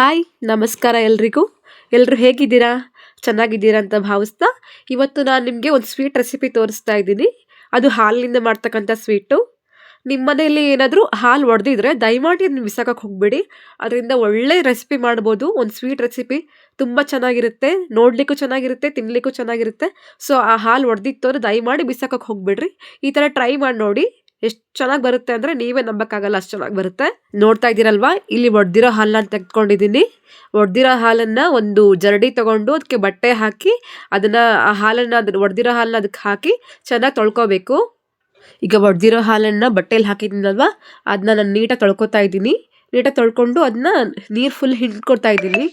Hi, ನಮಸ್ಕಾರ ಎಲ್ರಿಗೂ. ಎಲ್ಲರೂ ಹೇಗಿದ್ದೀರಾ? ಚೆನ್ನಾಗಿದ್ದೀರಾ ಅಂತ ಭಾವಿಸ್ತಾ, ಇವತ್ತು ನಾನು ನಿಮಗೆ ಒಂದು ಸ್ವೀಟ್ ರೆಸಿಪಿ ತೋರಿಸ್ತಾ ಇದ್ದೀನಿ. ಅದು ಹಾಲಿನಿಂದ ಮಾಡ್ತಕ್ಕಂಥ ಸ್ವೀಟು ನಿಮ್ಮ ಮನೆಯಲ್ಲಿ ಏನಾದರೂ ಹಾಲು ಒಡೆದಿದ್ರೆ ದಯಮಾಡಿ ಅದನ್ನು ಬಿಸಾಕಕ್ಕೆ ಹೋಗಬೇಡಿ. ಅದರಿಂದ ಒಳ್ಳೆ ರೆಸಿಪಿ ಮಾಡ್ಬೋದು. ಒಂದು ಸ್ವೀಟ್ ರೆಸಿಪಿ ತುಂಬ ಚೆನ್ನಾಗಿರುತ್ತೆ. ನೋಡಲಿಕ್ಕೂ ಚೆನ್ನಾಗಿರುತ್ತೆ ತಿನ್ನಲಿಕ್ಕೂ ಚೆನ್ನಾಗಿರುತ್ತೆ. ಸೊ ಆ ಹಾಲು ಒಡೆದಿತ್ತು ಅಂದರೆ ದಯಮಾಡಿ ಬಿಸಾಕಕ್ಕೆ ಹೋಗ್ಬೇಡ್ರಿ. ಈ ಥರ ಟ್ರೈ ಮಾಡಿ ನೋಡಿ. ಎಷ್ಟು ಚೆನ್ನಾಗಿ ಬರುತ್ತೆ ಅಂದರೆ ನೀವೇ ನಂಬಕ್ಕಾಗಲ್ಲ ಅಷ್ಟು ಚೆನ್ನಾಗಿ ಬರುತ್ತೆ. ನೋಡ್ತಾ ಇದ್ದೀರಲ್ವಾ? ಇಲ್ಲಿ ಒಡೆದಿರೋ ಹಾಲನ್ನ ತೆಗೆದುಕೊಂಡಿದ್ದೀನಿ. ಒಡೆದಿರೋ ಹಾಲನ್ನು ಒಂದು ಜರಡಿ ತೊಗೊಂಡು ಅದಕ್ಕೆ ಬಟ್ಟೆ ಹಾಕಿ, ಅದನ್ನು ಆ ಹಾಲನ್ನು ಅದನ್ನು ಒಡೆದಿರೋ ಹಾಲನ್ನ ಅದಕ್ಕೆ ಹಾಕಿ ಚೆನ್ನಾಗಿ ತೊಳ್ಕೊಬೇಕು. ಈಗ ಒಡೆದಿರೋ ಹಾಲನ್ನು ಬಟ್ಟೆಯಲ್ಲಿ ಹಾಕಿದ್ದೀನಲ್ವಾ? ಅದನ್ನ ನಾನು ನೀಟಾಗಿ ತೊಳ್ಕೊತಾ ಇದ್ದೀನಿ. ನೀಟಾಗಿ ತೊಳ್ಕೊಂಡು ಅದನ್ನ ನೀರು ಫುಲ್ ಹಿಂಡ್ಕೊಡ್ತಾ ಇದ್ದೀನಿ.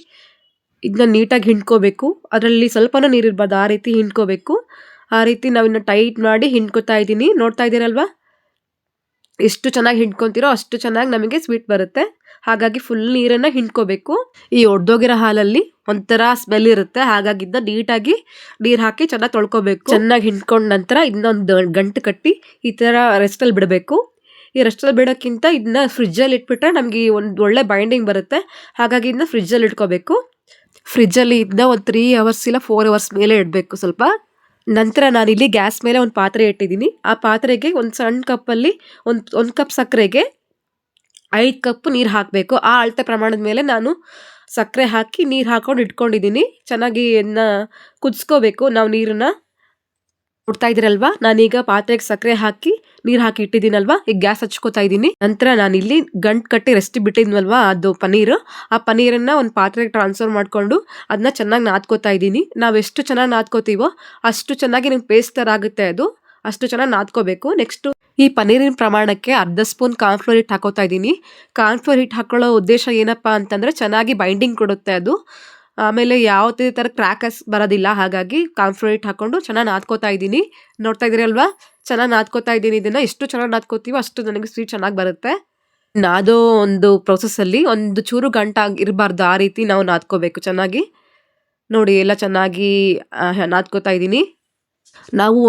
ಇದನ್ನ ನೀಟಾಗಿ ಹಿಂಡ್ಕೋಬೇಕು. ಅದರಲ್ಲಿ ಸ್ವಲ್ಪನೂ ನೀರು ಇರ್ಬಾರ್ದು. ಆ ರೀತಿ ಹಿಂಡ್ಕೋಬೇಕು. ಆ ರೀತಿ ನಾವಿನ್ನು ಟೈಟ್ ಮಾಡಿ ಹಿಂಡ್ಕೊತಾ ಇದ್ದೀನಿ. ನೋಡ್ತಾ ಇದ್ದೀರಲ್ವಾ? ಎಷ್ಟು ಚೆನ್ನಾಗಿ ಹಿಂಡ್ಕೊತೀರೋ ಅಷ್ಟು ಚೆನ್ನಾಗಿ ನಮಗೆ ಸ್ವೀಟ್ ಬರುತ್ತೆ. ಹಾಗಾಗಿ ಫುಲ್ ನೀರನ್ನು ಹಿಂಡ್ಕೋಬೇಕು. ಈ ಒಡ್ದೋಗಿರೋ ಹಾಲಲ್ಲಿ ಒಂಥರ ಸ್ಮೆಲ್ ಇರುತ್ತೆ. ಹಾಗಾಗಿ ಇದನ್ನ ನೀಟಾಗಿ ನೀರು ಹಾಕಿ ಚೆನ್ನಾಗಿ ತೊಳ್ಕೊಬೇಕು. ಚೆನ್ನಾಗಿ ಹಿಂಡ್ಕೊಂಡ ನಂತರ ಇನ್ನೊಂದು ಗಂಟು ಕಟ್ಟಿ ಈ ಥರ ರೆಸ್ಟಲ್ಲಿ ಬಿಡಬೇಕು. ಈ ರೆಸ್ಟಲ್ಲಿ ಬಿಡೋಕ್ಕಿಂತ ಇದನ್ನ ಫ್ರಿಜ್ಜಲ್ಲಿ ಇಟ್ಬಿಟ್ರೆ ನಮಗೆ ಒಂದು ಒಳ್ಳೆ ಬೈಂಡಿಂಗ್ ಬರುತ್ತೆ. ಹಾಗಾಗಿ ಇದನ್ನ ಫ್ರಿಜ್ಜಲ್ಲಿ ಇಟ್ಕೋಬೇಕು. ಫ್ರಿಜ್ಜಲ್ಲಿ ಇದನ್ನ ಒಂದು ತ್ರೀ ಅವರ್ಸ್ ಇಲ್ಲ ಫೋರ್ ಅವರ್ಸ್ ಮೇಲೆ ಇಡಬೇಕು ಸ್ವಲ್ಪ. ನಂತರ ನಾನಿಲ್ಲಿ ಗ್ಯಾಸ್ ಮೇಲೆ ಒಂದು ಪಾತ್ರೆ ಇಟ್ಟಿದ್ದೀನಿ. ಆ ಪಾತ್ರೆಗೆ ಒಂದು ಸಣ್ಣ ಕಪ್ಪಲ್ಲಿ ಒಂದು ಒಂದು ಕಪ್ ಸಕ್ಕರೆಗೆ ಐದು ಕಪ್ ನೀರು ಹಾಕಬೇಕು. ಆ ಅಳತೆ ಪ್ರಮಾಣದ ಮೇಲೆ ನಾನು ಸಕ್ಕರೆ ಹಾಕಿ ನೀರು ಹಾಕೊಂಡು ಇಟ್ಕೊಂಡಿದ್ದೀನಿ. ಚೆನ್ನಾಗಿ ಇದನ್ನ ಕುದಿಸ್ಕೋಬೇಕು. ನಾವು ನೀರನ್ನ ನೋಡ್ತಾ ಇದ್ದೀರಲ್ವಾ? ನಾನೀಗ ಪಾತ್ರೆಗೆ ಸಕ್ಕರೆ ಹಾಕಿ ನೀರು ಹಾಕಿ ಇಟ್ಟಿದ್ದೀನಲ್ವಾ? ಈಗ ಗ್ಯಾಸ್ ಹಚ್ಕೋತಾ ಇದ್ದೀನಿ. ನಂತರ ನಾನು ಇಲ್ಲಿ ಗಂಟು ಕಟ್ಟಿ ರೆಸ್ಟಿ ಬಿಟ್ಟಿದ್ನಲ್ವಾ, ಅದು ಪನ್ನೀರ್. ಆ ಪನೀರನ್ನು ಒಂದು ಪಾತ್ರೆಗೆ ಟ್ರಾನ್ಸ್ಫರ್ ಮಾಡಿಕೊಂಡು ಅದನ್ನ ಚೆನ್ನಾಗಿ ನಾದ್ಕೋತಾ ಇದ್ದೀನಿ. ನಾವು ಎಷ್ಟು ಚೆನ್ನಾಗಿ ನಾದ್ಕೋತೀವೋ ಅಷ್ಟು ಚೆನ್ನಾಗಿ ನಿಮ್ಗೆ ಪೇಸ್ಟ್ ಥರ ಆಗುತ್ತೆ ಅದು. ಅಷ್ಟು ಚೆನ್ನಾಗಿ ನಾದ್ಕೋಬೇಕು. ನೆಕ್ಸ್ಟು ಈ ಪನ್ನೀರಿನ ಪ್ರಮಾಣಕ್ಕೆ ಅರ್ಧ ಸ್ಪೂನ್ ಕಾರ್ನ್ಫ್ಲೋರ್ ಹಿಟ್ಟು ಹಾಕೋತಾ ಇದ್ದೀನಿ. ಕಾರ್ನ್ಫ್ಲೋರ್ ಹಿಟ್ಟು ಹಾಕೊಳ್ಳೋ ಉದ್ದೇಶ ಏನಪ್ಪ ಅಂತಂದರೆ ಚೆನ್ನಾಗಿ ಬೈಂಡಿಂಗ್ ಕೊಡುತ್ತೆ ಅದು. ಆಮೇಲೆ ಯಾವುದೇ ಥರ ಕ್ರ್ಯಾಕಸ್ ಬರೋದಿಲ್ಲ. ಹಾಗಾಗಿ ಕಾರ್ನ್ಫ್ಲೋರ್ ಹಾಕ್ಕೊಂಡು ಚೆನ್ನಾಗಿ ನಾದ್ಕೋತಾ ಇದ್ದೀನಿ. ನೋಡ್ತಾ ಇದ್ದೀರಿ ಅಲ್ವಾ? ಚೆನ್ನಾಗಿ ನಾದ್ಕೋತಾ ಇದ್ದೀನಿ. ಇದನ್ನು ಎಷ್ಟು ಚೆನ್ನಾಗಿ ನಾದ್ಕೋತೀವೋ ಅಷ್ಟು ನನಗೆ ಸ್ವೀಟ್ ಚೆನ್ನಾಗಿ ಬರುತ್ತೆ. ನಾದೋ ಒಂದು ಪ್ರೊಸೆಸ್ಸಲ್ಲಿ ಒಂದು ಚೂರು ಗಂಟಾಗಿ ಇರಬಾರ್ದು ಆ ರೀತಿ ನಾವು ನಾದ್ಕೋಬೇಕು ಚೆನ್ನಾಗಿ. ನೋಡಿ, ಎಲ್ಲ ಚೆನ್ನಾಗಿ ನಾದ್ಕೋತಾ ಇದ್ದೀನಿ. ನಾವು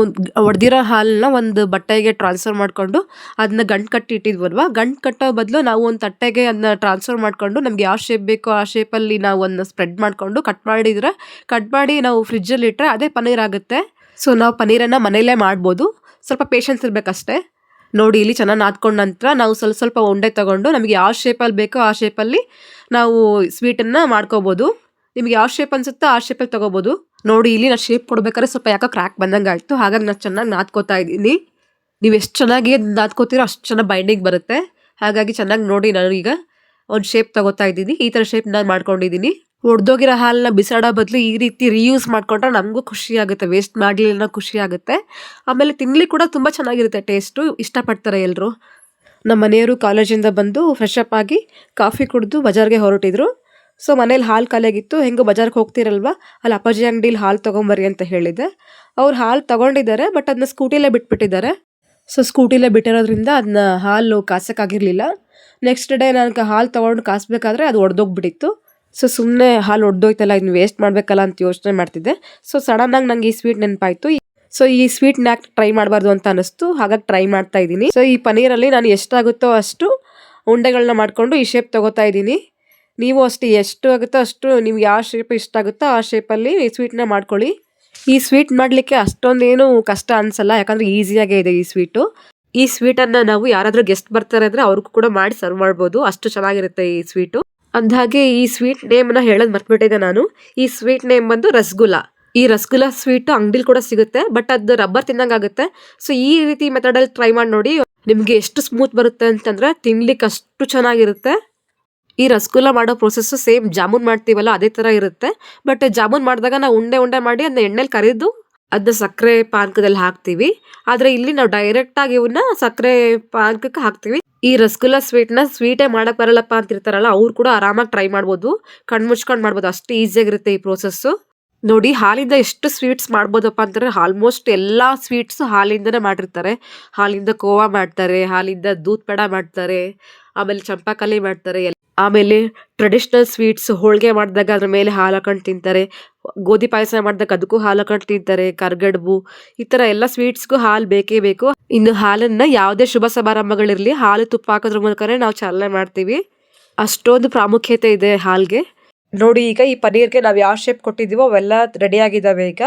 ಒಡೆದಿರೋ ಹಾಲನ್ನ ಒಂದು ಬಟ್ಟೆಗೆ ಟ್ರಾನ್ಸ್ಫರ್ ಮಾಡಿಕೊಂಡು ಅದನ್ನ ಗಂಟು ಕಟ್ಟಿ ಇಟ್ಟಿದ್ವಲ್ವ? ಗಂಟು ಕಟ್ಟೋ ಬದಲು ನಾವು ಒಂದು ತಟ್ಟೆಗೆ ಅದನ್ನ ಟ್ರಾನ್ಸ್ಫರ್ ಮಾಡಿಕೊಂಡು ನಮ್ಗೆ ಯಾವ ಶೇಪ್ ಬೇಕೋ ಆ ಶೇಪಲ್ಲಿ ನಾವು ಅದನ್ನ ಸ್ಪ್ರೆಡ್ ಮಾಡಿಕೊಂಡು ಕಟ್ ಮಾಡಿದರೆ ಕಟ್ ಮಾಡಿ ನಾವು ಫ್ರಿಜ್ಜಲ್ಲಿ ಇಟ್ಟರೆ ಅದೇ ಪನ್ನೀರ್ ಆಗುತ್ತೆ. ಸೊ ನಾವು ಪನ್ನೀರನ್ನು ಮನೆಯಲ್ಲೇ ಮಾಡ್ಬೋದು. ಸ್ವಲ್ಪ ಪೇಷನ್ಸ್ ಇರಬೇಕಷ್ಟೇ. ನೋಡಿ, ಇಲ್ಲಿ ಚೆನ್ನಾಗಿ ನಾದ್ಕೊಂಡ ನಂತರ ನಾವು ಸ್ವಲ್ಪ ಸ್ವಲ್ಪ ಉಂಡೆ ತಗೊಂಡು ನಮಗೆ ಯಾವ ಶೇಪಲ್ಲಿ ಬೇಕೋ ಆ ಶೇಪಲ್ಲಿ ನಾವು ಸ್ವೀಟನ್ನು ಮಾಡ್ಕೋಬೋದು. ನಿಮಗೆ ಯಾವ ಶೇಪ್ ಅನಿಸುತ್ತೋ ಆ ಶೇಪಲ್ಲಿ ತಗೋಬೋದು. ನೋಡಿ, ಇಲ್ಲಿ ನಾನು ಶೇಪ್ ಕೊಡ್ಬೇಕಾದ್ರೆ ಸ್ವಲ್ಪ ಯಾಕೋ ಕ್ರ್ಯಾಕ್ ಬಂದಂಗೆ ಆಯಿತು. ಹಾಗಾಗಿ ನಾನು ಚೆನ್ನಾಗಿ ನಾದ್ಕೋತಾ ಇದ್ದೀನಿ. ನೀವು ಎಷ್ಟು ಚೆನ್ನಾಗಿ ನಾದ್ಕೋತೀರೋ ಅಷ್ಟು ಚೆನ್ನಾಗಿ ಬೈಂಡಿಂಗ್ ಬರುತ್ತೆ. ಹಾಗಾಗಿ ಚೆನ್ನಾಗಿ ನೋಡಿ ನಾನು ಈಗ ಒಂದು ಶೇಪ್ ತಗೋತಾ ಇದ್ದೀನಿ. ಈ ಥರ ಶೇಪ್ ನಾನು ಮಾಡ್ಕೊಂಡಿದ್ದೀನಿ. ಒಡೆದೋಗಿರೋ ಹಾಲನ್ನ ಬಿಸಾಡೋ ಬದಲು ಈ ರೀತಿ ರೀಯೂಸ್ ಮಾಡಿಕೊಂಡ್ರೆ ನಮಗೂ ಖುಷಿ ಆಗುತ್ತೆ. ವೇಸ್ಟ್ ಮಾಡಲಿಲ್ಲ ಅನ್ನೋ ಖುಷಿ ಆಗುತ್ತೆ. ಆಮೇಲೆ ತಿನ್ನಲಿ ಕೂಡ ತುಂಬ ಚೆನ್ನಾಗಿರುತ್ತೆ ಟೇಸ್ಟು ಇಷ್ಟಪಡ್ತಾರೆ ಎಲ್ಲರೂ ನಮ್ಮ ಮನೆಯವರು ಕಾಲೇಜಿಂದ ಬಂದು ಫ್ರೆಶ್ ಅಪ್ ಆಗಿ ಕಾಫಿ ಕುಡಿದು ಬಜಾರ್ಗೆ ಹೊರಟಿದ್ರು. ಸೊ ಮನೇಲಿ ಹಾಲು ಖಾಲಿಯಾಗಿತ್ತು. ಹೆಂಗೋ ಬಜಾರ್ಗೆ ಹೋಗ್ತಿರಲ್ವಾ? ಅಲ್ಲಿ ಅಪ್ಪಾಜಿ ಅಂಗಡಿಲಿ ಹಾಲು ತೊಗೊಂಬರ್ರಿ ಅಂತ ಹೇಳಿದೆ. ಅವ್ರು ಹಾಲು ತೊಗೊಂಡಿದ್ದಾರೆ ಬಟ್ ಅದನ್ನ ಸ್ಕೂಟಿಲೇ ಬಿಟ್ಬಿಟ್ಟಿದ್ದಾರೆ. ಸೊ ಸ್ಕೂಟಿಲೇ ಬಿಟ್ಟಿರೋದ್ರಿಂದ ಅದನ್ನ ಹಾಲು ಕಾಸಕ್ಕಾಗಿರಲಿಲ್ಲ. ನೆಕ್ಸ್ಟ್ ಡೇ ನನಗೆ ಹಾಲು ತೊಗೊಂಡು ಕಾಸಬೇಕಾದ್ರೆ ಅದು ಒಡೆದೋಗ್ಬಿಟ್ಟಿತ್ತು. ಸೊ ಸುಮ್ಮನೆ ಹಾಲು ಒಡೆದೋಯ್ತಲ್ಲ ಇದನ್ನ ವೇಸ್ಟ್ ಮಾಡಬೇಕಲ್ಲ ಅಂತ ಯೋಚನೆ ಮಾಡ್ತಿದ್ದೆ. ಸೊ ಸಡನ್ನಾಗಿ ನಂಗೆ ಈ ಸ್ವೀಟ್ ನೆನಪಾಯಿತು. ಸೊ ಈ ಸ್ವೀಟ್ ಯಾಕೆ ಟ್ರೈ ಮಾಡಬಾರ್ದು ಅಂತ ಅನಿಸ್ತು ಹಾಗಾಗಿ ಟ್ರೈ ಮಾಡ್ತಾ ಇದ್ದೀನಿ. ಸೊ ಈ ಪನೀರಲ್ಲಿ ನಾನು ಎಷ್ಟಾಗುತ್ತೋ ಅಷ್ಟು ಉಂಡೆಗಳನ್ನ ಮಾಡಿಕೊಂಡು ಈ ಶೇಪ್ ತಗೋತಾ ಇದ್ದೀನಿ. ನೀವು ಅಷ್ಟೇ ಎಷ್ಟು ಆಗುತ್ತೋ ಅಷ್ಟು ನಿಮ್ಗೆ ಯಾವ ಶೇಪ್ ಇಷ್ಟ ಆಗುತ್ತೋ ಆ ಶೇಪಲ್ಲಿ ಸ್ವೀಟ್ನ ಮಾಡ್ಕೊಳ್ಳಿ. ಈ ಸ್ವೀಟ್ ಮಾಡಲಿಕ್ಕೆ ಅಷ್ಟೊಂದೇನು ಕಷ್ಟ ಅನಿಸಲ್ಲ, ಯಾಕಂದರೆ ಈಸಿಯಾಗೇ ಇದೆ ಈ ಸ್ವೀಟು ಈ ಸ್ವೀಟನ್ನು ನಾವು ಯಾರಾದರೂ ಗೆಸ್ಟ್ ಬರ್ತಾರೆ ಅಂದರೆ ಅವ್ರಿಗೂ ಕೂಡ ಮಾಡಿ ಸರ್ವ್ ಮಾಡ್ಬೋದು. ಅಷ್ಟು ಚೆನ್ನಾಗಿರುತ್ತೆ ಈ ಸ್ವೀಟು ಅಂದಹಾಗೆ ಈ ಸ್ವೀಟ್ ನೇಮನ್ನ ಹೇಳೋದು ಮರ್ತ್ಬಿಟ್ಟಿದ್ದೆ ನಾನು. ಈ ಸ್ವೀಟ್ ನೇಮ್ ಬಂದು ರಸಗುಲ್ಲ. ಈ ರಸಗುಲ್ಲ ಸ್ವೀಟು ಅಂಗಡಿಲಿ ಕೂಡ ಸಿಗುತ್ತೆ ಬಟ್ ಅದು ರಬ್ಬರ್ ತಿನ್ನಂಗೆ ಆಗುತ್ತೆ. ಸೊ ಈ ರೀತಿ ಮೆಥಡಲ್ಲಿ ಟ್ರೈ ಮಾಡಿ ನೋಡಿ ನಿಮಗೆ ಎಷ್ಟು ಸ್ಮೂತ್ ಬರುತ್ತೆ ಅಂತಂದರೆ ತಿನ್ಲಿಕ್ಕೆ ಅಷ್ಟು ಚೆನ್ನಾಗಿರುತ್ತೆ. ಈ ರಸಗುಲ್ಲ ಮಾಡೋ ಪ್ರೊಸೆಸ್ಸು ಸೇಮ್ ಜಾಮೂನ್ ಮಾಡ್ತೀವಲ್ಲ, ಅದೇ ಥರ ಇರುತ್ತೆ. ಬಟ್ ಜಾಮೂನ್ ಮಾಡಿದಾಗ ನಾವು ಉಂಡೆ ಉಂಡೆ ಮಾಡಿ ಅದನ್ನ ಎಣ್ಣೆಲಿ ಕರಿದು ಅದನ್ನ ಸಕ್ಕರೆ ಪಾನಕದಲ್ಲಿ ಹಾಕ್ತೀವಿ. ಆದರೆ ಇಲ್ಲಿ ನಾವು ಡೈರೆಕ್ಟಾಗಿ ಇವನ್ನ ಸಕ್ಕರೆ ಪಾನಕಕ್ಕೆ ಹಾಕ್ತೀವಿ. ಈ ರಸಗುಲ್ಲ ಸ್ವೀಟ್ನ ಸ್ವೀಟೇ ಮಾಡೋಕ್ಕೆ ಬರಲ್ಲಪ್ಪ ಅಂತಿರ್ತಾರಲ್ಲ, ಅವ್ರು ಕೂಡ ಆರಾಮಾಗಿ ಟ್ರೈ ಮಾಡ್ಬೋದು. ಕಣ್ಣು ಮುಚ್ಕೊಂಡು ಮಾಡ್ಬೋದು, ಅಷ್ಟು ಈಸಿಯಾಗಿರುತ್ತೆ ಈ ಪ್ರೊಸೆಸ್ಸು ನೋಡಿ, ಹಾಲಿಂದ ಎಷ್ಟು ಸ್ವೀಟ್ಸ್ ಮಾಡ್ಬೋದಪ್ಪ ಅಂತಂದ್ರೆ ಆಲ್ಮೋಸ್ಟ್ ಎಲ್ಲ ಸ್ವೀಟ್ಸ್ ಹಾಲಿಂದನೇ ಮಾಡಿರ್ತಾರೆ. ಹಾಲಿಂದ ಕೋವಾ ಮಾಡ್ತಾರೆ, ಹಾಲಿಂದ ದೂದ್ ಪೇಡ ಮಾಡ್ತಾರೆ, ಆಮೇಲೆ ಚಂಪಾಕಲಿ ಮಾಡ್ತಾರೆ ಆಮೇಲೆ ಟ್ರೆಡಿಷ್ನಲ್ ಸ್ವೀಟ್ಸ್ ಹೋಳಿಗೆ ಮಾಡಿದಾಗ ಅದ್ರ ಮೇಲೆ ಹಾಲು ಹಾಕೊಂಡು ತಿಂತಾರೆ. ಗೋಧಿ ಪಾಯಸ ಮಾಡಿದಾಗ ಅದಕ್ಕೂ ಹಾಲು ಹಾಕೊಂಡು ತಿಂತಾರೆ, ಕರ್ಗಡ್ಬು, ಈ ಥರ ಎಲ್ಲ ಸ್ವೀಟ್ಸ್ಗೂ ಹಾಲು ಬೇಕೇ ಬೇಕು. ಇನ್ನು ಹಾಲನ್ನು ಯಾವುದೇ ಶುಭ ಸಮಾರಂಭಗಳಿರಲಿ ಹಾಲು ತುಪ್ಪ ಹಾಕೋದ್ರ ಮೂಲಕನೇ ನಾವು ಚಾಲನೆ ಮಾಡ್ತೀವಿ. ಅಷ್ಟೊಂದು ಪ್ರಾಮುಖ್ಯತೆ ಇದೆ ಹಾಲ್ಗೆ. ನೋಡಿ ಈಗ ಈ ಪನ್ನೀರ್ಗೆ ನಾವು ಯಾವ ಶೇಪ್ ಕೊಟ್ಟಿದ್ದೀವೋ ಅವೆಲ್ಲ ರೆಡಿ ಆಗಿದ್ದಾವೆ ಈಗ.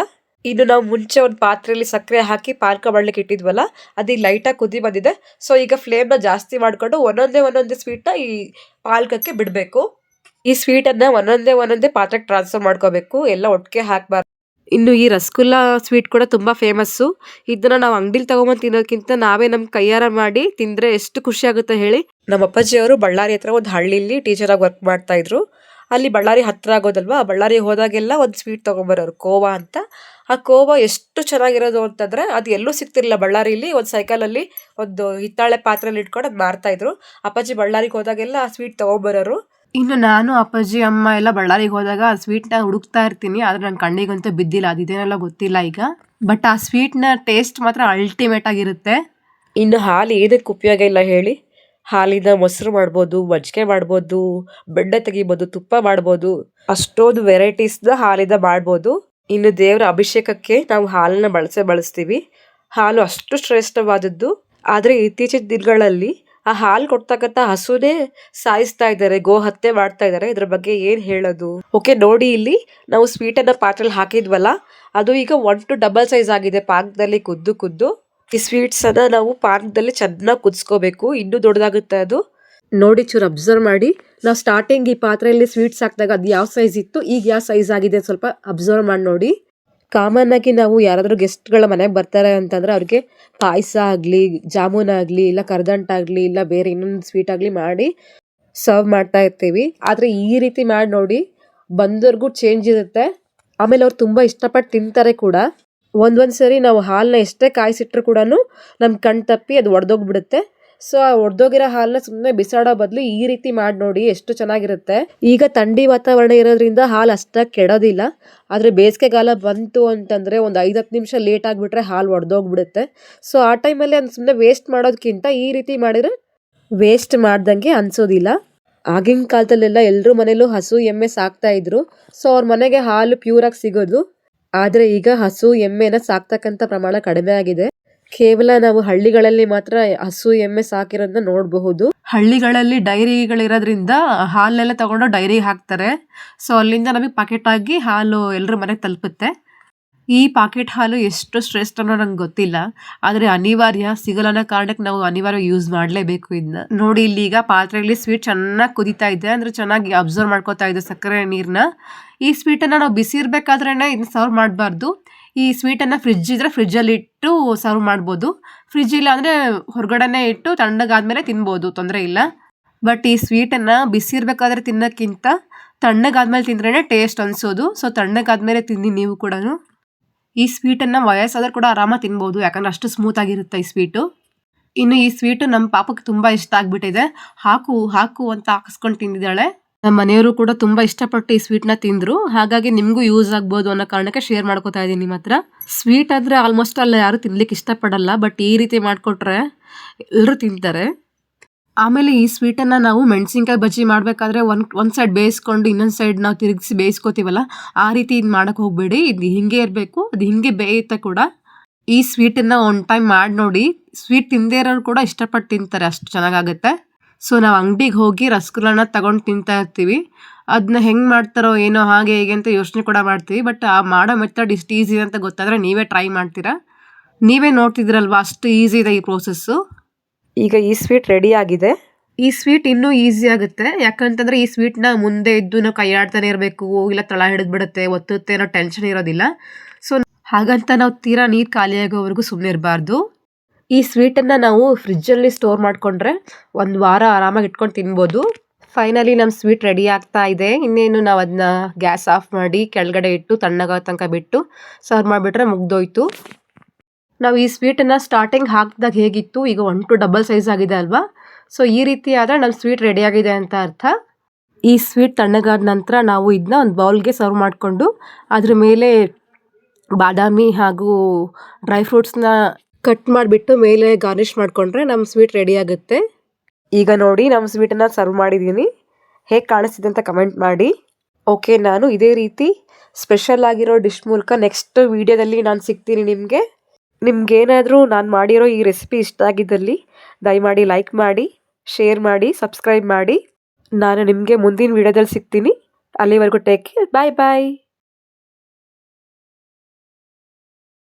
ಇನ್ನು ನಾವು ಮುಂಚೆ ಒಂದು ಪಾತ್ರೆಯಲ್ಲಿ ಸಕ್ಕರೆ ಹಾಕಿ ಪಾನಕ ಮಾಡ್ಲಿಕ್ಕೆ ಇಟ್ಟಿದ್ವಲ್ಲ, ಅದು ಲೈಟಾಗಿ ಕುದಿ ಬಂದಿದೆ. ಸೊ ಈಗ ಫ್ಲೇಮ್ನ ಜಾಸ್ತಿ ಮಾಡಿಕೊಂಡು ಒಂದೊಂದೇ ಒಂದೊಂದೇ ಸ್ವೀಟ್ನ ಈ ಪಾಲ್ಕಕ್ಕೆ ಬಿಡಬೇಕು. ಈ ಸ್ವೀಟನ್ನು ಒಂದೊಂದೇ ಒಂದೊಂದೇ ಪಾತ್ರೆಗೆ ಟ್ರಾನ್ಸ್ಫರ್ ಮಾಡ್ಕೋಬೇಕು. ಎಲ್ಲ ಒಟ್ಟಿಗೆ ಹಾಕಬಾರ್ದು. ಇನ್ನು ಈ ರಸಗುಲ್ಲ ಸ್ವೀಟ್ ಕೂಡ ತುಂಬ ಫೇಮಸ್ಸು ಇದನ್ನು ನಾವು ಅಂಗಡಿಲಿ ತೊಗೊಂಬಂದು ತಿನ್ನೋಕ್ಕಿಂತ ನಾವೇ ನಮ್ಮ ಕೈಯಾರ ಮಾಡಿ ತಿಂದರೆ ಎಷ್ಟು ಖುಷಿ ಆಗುತ್ತೆ ಹೇಳಿ. ನಮ್ಮ ಅಪ್ಪಾಜಿಯವರು ಬಳ್ಳಾರಿ ಹತ್ರ ಒಂದು ಹಳ್ಳಿಲಿ ಟೀಚರಾಗಿ ವರ್ಕ್ ಮಾಡ್ತಾ ಇದ್ರು. ಅಲ್ಲಿ ಬಳ್ಳಾರಿ ಹತ್ತಿರ ಆಗೋದಲ್ವಾ? ಬಳ್ಳಾರಿ ಹೋದಾಗೆಲ್ಲ ಒಂದು ಸ್ವೀಟ್ ತೊಗೊಂಬರೋರು, ಕೋವಾ ಅಂತ. ಆ ಕೋವ ಎಷ್ಟು ಚೆನ್ನಾಗಿರೋದು ಅಂತಂದ್ರೆ ಅದು ಎಲ್ಲೂ ಸಿಗ್ತಿರ್ಲಿಲ್ಲ. ಬಳ್ಳಾರಿಲಿ ಒಂದು ಸೈಕಲಲ್ಲಿ ಒಂದು ಹಿತ್ತಾಳೆ ಪಾತ್ರೆಯಲ್ಲಿ ಇಟ್ಕೊಂಡು ಅದು ಮಾರ್ತಾ ಇದ್ರು. ಅಪ್ಪಾಜಿ ಬಳ್ಳಾರಿಗೆ ಹೋದಾಗೆಲ್ಲ ಆ ಸ್ವೀಟ್ ತೊಗೊಂಬರೋರು. ಇನ್ನು ನಾನು ಅಪ್ಪಾಜಿ ಅಮ್ಮ ಎಲ್ಲ ಬಳ್ಳಾರಿಗೆ ಹೋದಾಗ ಆ ಸ್ವೀಟ್ನ ಹುಡುಕ್ತಾ ಇರ್ತೀನಿ. ಆದರೆ ನನ್ನ ಕಣ್ಣಿಗಂತೂ ಬಿದ್ದಿಲ್ಲ. ಅದಿದೇನೆಲ್ಲ ಗೊತ್ತಿಲ್ಲ ಈಗ. ಬಟ್ ಆ ಸ್ವೀಟ್ನ ಟೇಸ್ಟ್ ಮಾತ್ರ ಅಲ್ಟಿಮೇಟ್ ಆಗಿರುತ್ತೆ. ಇನ್ನು ಹಾಲು ಏನಕ್ಕೆ ಉಪಯೋಗ ಇಲ್ಲ ಹೇಳಿ. ಹಾಲಿನ ಮೊಸರು ಮಾಡ್ಬೋದು ಮಜ್ಜಿಗೆ ಮಾಡ್ಬೋದು ಬೆಣ್ಣೆ ತೆಗಿಬೋದು ತುಪ್ಪ ಮಾಡ್ಬೋದು. ಅಷ್ಟೊಂದು ವೆರೈಟೀಸ್ನ ಹಾಲಿಂದ ಮಾಡ್ಬೋದು. ಇನ್ನು ದೇವರ ಅಭಿಷೇಕಕ್ಕೆ ನಾವು ಹಾಲನ್ನ ಬಳಸೇ, ಬಳಸ್ತೀವಿ. ಹಾಲು ಅಷ್ಟು ಶ್ರೇಷ್ಠವಾದದ್ದು. ಆದರೆ ಇತ್ತೀಚಿನ ದಿನಗಳಲ್ಲಿ ಆ ಹಾಲು ಕೊಡ್ತಕ್ಕಂಥ ಹಸುನೇ ಸಾಯಿಸ್ತಾ ಇದ್ದಾರೆ, ಗೋ ಹತ್ಯೆ ಮಾಡ್ತಾ ಇದ್ದಾರೆ. ಇದ್ರ ಬಗ್ಗೆ ಏನ್ ಹೇಳೋದು? ಓಕೆ ನೋಡಿ ಇಲ್ಲಿ ನಾವು ಸ್ವೀಟ್ ಅನ್ನ ಪಾತ್ರೆಯಲ್ಲಿ ಹಾಕಿದ್ವಲ್ಲ, ಅದು ಈಗ ಒನ್ ಟು ಡಬಲ್ ಸೈಜ್ ಆಗಿದೆ ಪಾಕದಲ್ಲಿ ಕುದ್ದು ಕುದ್ದು. ಈ ಸ್ವೀಟ್ಸ್ ಅನ್ನ ನಾವು ಪಾಕದಲ್ಲಿ ಚೆನ್ನಾಗಿ ಕುದಿಸ್ಕೋಬೇಕು. ಇನ್ನೂ ದೊಡ್ಡದಾಗುತ್ತೆ ಅದು. ನೋಡಿ ಚೂರು ಅಬ್ಸರ್ವ್ ಮಾಡಿ. ನಾವು ಸ್ಟಾರ್ಟಿಂಗ್ ಈ ಪಾತ್ರೆಯಲ್ಲಿ ಸ್ವೀಟ್ಸ್ ಹಾಕಿದಾಗ ಅದು ಯಾವ ಸೈಜ್ ಇತ್ತು, ಈಗ ಯಾವ ಸೈಜ್ ಆಗಿದೆ ಸ್ವಲ್ಪ ಅಬ್ಸರ್ವ್ ಮಾಡಿ ನೋಡಿ. ಕಾಮನ್ ಆಗಿ ನಾವು ಯಾರಾದರೂ ಗೆಸ್ಟ್ಗಳ ಮನೆಗೆ ಬರ್ತಾರೆ ಅಂತಂದ್ರೆ ಅವ್ರಿಗೆ ಪಾಯಸ ಆಗಲಿ, ಜಾಮೂನ್ ಆಗಲಿ, ಇಲ್ಲ ಕರ್ದಂಟಾಗಲಿ ಇಲ್ಲ ಬೇರೆ ಇನ್ನೊಂದು ಸ್ವೀಟ್ ಆಗಲಿ ಮಾಡಿ ಸರ್ವ್ ಮಾಡ್ತಾ ಇರ್ತೀವಿ. ಆದರೆ ಈ ರೀತಿ ಮಾಡಿ ನೋಡಿ ಬಂದವ್ರಿಗೂ ಚೇಂಜ್ ಇರುತ್ತೆ. ಆಮೇಲೆ ಅವ್ರು ತುಂಬ ಇಷ್ಟಪಟ್ಟು ತಿಂತಾರೆ ಕೂಡ. ಒಂದೊಂದು ಸರಿ ನಾವು ಹಾಲನ್ನ ಎಷ್ಟೇ ಕಾಯಿಸಿಟ್ರು ಕೂಡ ನಮ್ಮ ಕಣ್ ತಪ್ಪಿ ಅದು ಒಡೆದೋಗ್ಬಿಡುತ್ತೆ. ಸೊ ಆ ಒಡ್ದೋಗಿರೋ ಹಾಲನ್ನ ಸುಮ್ಮನೆ ಬಿಸಾಡೋ ಬದಲು ಈ ರೀತಿ ಮಾಡಿ ನೋಡಿ ಎಷ್ಟು ಚೆನ್ನಾಗಿರುತ್ತೆ. ಈಗ ಥಂಡಿ ವಾತಾವರಣ ಇರೋದ್ರಿಂದ ಹಾಲು ಅಷ್ಟಾಗಿ ಕೆಡೋದಿಲ್ಲ. ಆದರೆ ಬೇಸಿಗೆಗಾಲ ಬಂತು ಅಂತಂದರೆ ಒಂದು ಐದು ಹತ್ತು ನಿಮಿಷ ಲೇಟ್ ಆಗಿಬಿಟ್ರೆ ಹಾಲು ಒಡೆದೋಗ್ಬಿಡುತ್ತೆ. ಸೊ ಆ ಟೈಮಲ್ಲಿ ಅದು ಸುಮ್ಮನೆ ವೇಸ್ಟ್ ಮಾಡೋದಕ್ಕಿಂತ ಈ ರೀತಿ ಮಾಡಿದರೆ ವೇಸ್ಟ್ ಮಾಡ್ದಂಗೆ ಅನಿಸೋದಿಲ್ಲ. ಆಗಿನ ಕಾಲದಲ್ಲೆಲ್ಲ ಎಲ್ಲರೂ ಮನೇಲೂ ಹಸು, ಎಮ್ಮೆ ಸಾಕ್ತಾ ಇದ್ರು. ಸೊ ಅವ್ರ ಮನೆಗೆ ಹಾಲು ಪ್ಯೂರಾಗಿ ಸಿಗೋದು. ಆದರೆ ಈಗ ಹಸು, ಎಮ್ಮೆನ ಸಾಕ್ತಕ್ಕಂಥ ಪ್ರಮಾಣ ಕಡಿಮೆ ಆಗಿದೆ. ಕೇವಲ ನಾವು ಹಳ್ಳಿಗಳಲ್ಲಿ ಮಾತ್ರ ಹಸು, ಎಮ್ಮೆ ಸಾಕಿರೋದನ್ನ ನೋಡಬಹುದು. ಹಳ್ಳಿಗಳಲ್ಲಿ ಡೈರಿಗಳಿರೋದ್ರಿಂದ ಹಾಲೆಲ್ಲ ತಗೊಂಡು ಡೈರಿಗೆ ಹಾಕ್ತಾರೆ. ಸೊ, ಅಲ್ಲಿಂದ ನಮಗೆ ಪಾಕೆಟ್ ಆಗಿ ಹಾಲು ಎಲ್ಲರ ಮನೆಗೆ ತಲುಪುತ್ತೆ. ಈ ಪಾಕೆಟ್ ಹಾಲು ಎಷ್ಟು ಶ್ರೇಷ್ಠ ಅನ್ನೋ ನಂಗೆ ಗೊತ್ತಿಲ್ಲ. ಆದರೆ ಅನಿವಾರ್ಯ, ಸಿಗಲ್ಲ ಕಾರಣಕ್ಕೆ ನಾವು ಅನಿವಾರ್ಯ ಯೂಸ್ ಮಾಡಲೇಬೇಕು ಇದನ್ನ ನೋಡಿ ಇಲ್ಲಿ ಈಗ ಪಾತ್ರೆಯಲ್ಲಿ ಸ್ವೀಟ್ ಚೆನ್ನಾಗಿ ಕುದೀತಾ ಇದೆ. ಅಂದ್ರೆ ಚೆನ್ನಾಗಿ ಅಬ್ಸರ್ವ್ ಮಾಡ್ಕೋತಾ ಇದೆ ಸಕ್ಕರೆ ನೀರನ್ನ ಈ ಸ್ವೀಟನ್ನು ನಾವು ಬಿಸಿ ಇರಬೇಕಾದ್ರೇ ಇದನ್ನ ಸರ್ವ್ ಮಾಡಬಾರ್ದು. ಈ ಸ್ವೀಟನ್ನು ಫ್ರಿಜ್ ಇದ್ರೆ ಫ್ರಿಜ್ಜಲ್ಲಿ ಇಟ್ಟು ಸರ್ವ್ ಮಾಡ್ಬೋದು. ಫ್ರಿಜ್ ಇಲ್ಲ ಅಂದರೆ ಹೊರಗಡೆನೇ ಇಟ್ಟು ತಣ್ಣಗಾದ್ಮೇಲೆ ತಿನ್ಬೋದು, ತೊಂದರೆ ಇಲ್ಲ. ಬಟ್ ಈ ಸ್ವೀಟನ್ನು ಬಿಸಿ ಇರಬೇಕಾದ್ರೆ ತಿನ್ನೋಕ್ಕಿಂತ ತಣ್ಣಗಾದ್ಮೇಲೆ ತಿಂದ್ರೇ ಟೇಸ್ಟ್ ಅನಿಸೋದು. ಸೊ ತಣ್ಣಗಾದ್ಮೇಲೆ ತಿನ್ನಿ ನೀವು ಕೂಡ ಈ ಸ್ವೀಟನ್ನು ವಯಸ್ಸಾದ್ರೂ ಕೂಡ ಆರಾಮಾಗಿ ತಿನ್ಬೋದು, ಯಾಕಂದ್ರೆ ಅಷ್ಟು ಸ್ಮೂತ್ ಆಗಿರುತ್ತೆ ಈ ಸ್ವೀಟು ಇನ್ನು ಈ ಸ್ವೀಟು ನಮ್ಮ ಪಾಪಕ್ಕೆ ತುಂಬ ಇಷ್ಟ ಆಗಿಬಿಟ್ಟಿದೆ. ಹಾಕು ಹಾಕು ಅಂತ ಹಾಕಿಸ್ಕೊಂಡು ತಿಂದಿದ್ದಾಳೆ. ನಮ್ಮ ಮನೆಯವರು ಕೂಡ ತುಂಬ ಇಷ್ಟಪಟ್ಟು ಈ ಸ್ವೀಟ್ನ ತಿಂದರು. ಹಾಗಾಗಿ ನಿಮಗೂ ಯೂಸ್ ಆಗ್ಬೋದು ಅನ್ನೋ ಕಾರಣಕ್ಕೆ ಶೇರ್ ಮಾಡ್ಕೋತಾ ಇದ್ದೀನಿ ನಿಮ್ಮ ಹತ್ರ. ಸ್ವೀಟ್ ಆದರೆ ಆಲ್ಮೋಸ್ಟ್ ಅಲ್ಲ ಯಾರು ತಿನ್ಲಿಕ್ಕೆ ಇಷ್ಟಪಡಲ್ಲ ಬಟ್ ಈ ರೀತಿ ಮಾಡಿಕೊಟ್ರೆ ಎಲ್ಲರೂ ತಿಂತಾರೆ. ಆಮೇಲೆ ಈ ಸ್ವೀಟನ್ನು ನಾವು ಮೆಣಸಿನ್ಕಾಯಿ ಬಜ್ಜಿ ಮಾಡಬೇಕಾದ್ರೆ ಒಂದು ಒಂದು ಸೈಡ್ ಬೇಯಿಸ್ಕೊಂಡು ಇನ್ನೊಂದು ಸೈಡ್ ನಾವು ತಿರುಗಿಸಿ ಬೇಯಿಸ್ಕೋತೀವಲ್ಲ, ಆ ರೀತಿ ಇದು ಮಾಡೋಕ್ಕೆ ಹೋಗಬೇಡಿ. ಇದು ಹಿಂಗೆ ಇರಬೇಕು, ಅದು ಹಿಂಗೆ ಬೇಯುತ್ತೆ ಕೂಡ. ಈ ಸ್ವೀಟನ್ನು ಒನ್ ಟೈಮ್ ಮಾಡಿ ನೋಡಿ. ಸ್ವೀಟ್ ತಿಂದೇ ಇರೋರು ಕೂಡ ಇಷ್ಟಪಟ್ಟು ತಿಂತಾರೆ, ಅಷ್ಟು ಚೆನ್ನಾಗಾಗುತ್ತೆ. ಸೊ ನಾವು ಅಂಗಡಿಗೆ ಹೋಗಿ ರಸಗುಲ್ಲನ ತಗೊಂಡು ತಿಂತಾ ಇರ್ತೀವಿ. ಅದನ್ನ ಹೆಂಗೆ ಮಾಡ್ತಾರೋ ಏನೋ ಹಾಗೆ ಹೇಗೆ ಅಂತ ಯೋಚನೆ ಕೂಡ ಮಾಡ್ತೀವಿ. ಬಟ್ ಆ ಮಾಡೋ ಮೆಥಡ್ ಇಷ್ಟು ಈಸಿ ಅಂತ ಗೊತ್ತಾದರೆ ನೀವೇ ಟ್ರೈ ಮಾಡ್ತೀರಾ? ನೀವೇ ನೋಡ್ತಿದ್ದೀರಲ್ವ ಅಷ್ಟು ಈಸಿ ಇದೆ ಈ ಪ್ರೋಸೆಸ್ಸು? ಈಗ ಈ ಸ್ವೀಟ್ ರೆಡಿ ಆಗಿದೆ. ಈ ಸ್ವೀಟ್ ಇನ್ನೂ ಈಸಿ ಆಗುತ್ತೆ. ಯಾಕಂತಂದ್ರೆ ಈ ಸ್ವೀಟ್ನ ಮುಂದೆ ಇದ್ದು ನಾವು ಕೈಯಾಡ್ತಾನೆ ಇರಬೇಕು. ಇಲ್ಲ ತಳ ಹಿಡಿದ್ಬಿಡುತ್ತೆ ಒತ್ತುತ್ತೆ ಅನ್ನೋ ಟೆನ್ಷನ್ ಇರೋದಿಲ್ಲ. ಸೊ ಹಾಗಂತ ನಾವು ತೀರಾ ನೀರು ಖಾಲಿಯಾಗೋವರೆಗೂ ಸುಮ್ಮನೆ ಇರಬಾರ್ದು. ಈ ಸ್ವೀಟನ್ನು ನಾವು ಫ್ರಿಜ್ಜಲ್ಲಿ ಸ್ಟೋರ್ ಮಾಡಿಕೊಂಡ್ರೆ ಒಂದು ವಾರ ಆರಾಮಾಗಿ ಇಟ್ಕೊಂಡು ತಿನ್ಬೋದು. ಫೈನಲಿ ನಮ್ಮ ಸ್ವೀಟ್ ರೆಡಿ ಆಗ್ತಾ ಇದೆ. ಇನ್ನೇನು ನಾವು ಅದನ್ನ ಗ್ಯಾಸ್ ಆಫ್ ಮಾಡಿ ಕೆಳಗಡೆ ಇಟ್ಟು ತಣ್ಣಗೋ ತನಕ ಬಿಟ್ಟು ಸರ್ವ್ ಮಾಡಿಬಿಟ್ರೆ ಮುಗ್ದೋಯ್ತು. ನಾವು ಈ ಸ್ವೀಟನ್ನು ಸ್ಟಾರ್ಟಿಂಗ್ ಹಾಕಿದಾಗ ಹೇಗಿತ್ತು? ಈಗ ಒನ್ ಟು ಡಬಲ್ ಸೈಜ್ ಆಗಿದೆ ಅಲ್ವಾ? ಸೊ ಈ ರೀತಿ ಆದರೆ ನಮ್ಮ ಸ್ವೀಟ್ ಆಗಿದೆ ಅಂತ ಅರ್ಥ. ಈ ಸ್ವೀಟ್ ತಣ್ಣಗಾದ ನಂತರ ನಾವು ಇದನ್ನ ಒಂದು ಬೌಲ್ಗೆ ಸರ್ವ್ ಮಾಡಿಕೊಂಡು ಅದ್ರ ಮೇಲೆ ಬಾದಾಮಿ ಹಾಗೂ ಡ್ರೈ ಫ್ರೂಟ್ಸ್ನ ಕಟ್ ಮಾಡಿಬಿಟ್ಟು ಮೇಲೆ ಗಾರ್ನಿಷ್ ಮಾಡಿಕೊಂಡ್ರೆ ನಮ್ಮ ಸ್ವೀಟ್ ರೆಡಿ ಆಗುತ್ತೆ. ಈಗ ನೋಡಿ ನಮ್ಮ ಸ್ವೀಟನ್ನು ಸರ್ವ್ ಮಾಡಿದ್ದೀನಿ ಹೇಗೆ ಕಾಣಿಸ್ತಿದೆ ಅಂತ ಕಮೆಂಟ್ ಮಾಡಿ. ಓಕೆ ನಾನು ಇದೇ ರೀತಿ ಸ್ಪೆಷಲ್ ಆಗಿರೋ ಡಿಶ್ ಮೂಲಕ ನೆಕ್ಸ್ಟ್ ವೀಡಿಯೋದಲ್ಲಿ ನಾನು ಸಿಗ್ತೀನಿ ನಿಮಗೆ. ನಿಮ್ಗೇನಾದರೂ ನಾನು ಮಾಡಿರೋ ಈ ರೆಸಿಪಿ ಇಷ್ಟ ಆಗಿದ್ದಲ್ಲಿ ದಯಮಾಡಿ ಲೈಕ್ ಮಾಡಿ ಶೇರ್ ಮಾಡಿ ಸಬ್ಸ್ಕ್ರೈಬ್ ಮಾಡಿ. ನಾನು ನಿಮಗೆ ಮುಂದಿನ ವೀಡಿಯೋದಲ್ಲಿ ಸಿಗ್ತೀನಿ. ಅಲ್ಲಿವರೆಗೂ ಟೇಕ್ ಕೇರ್ ಬಾಯ್ ಬಾಯ್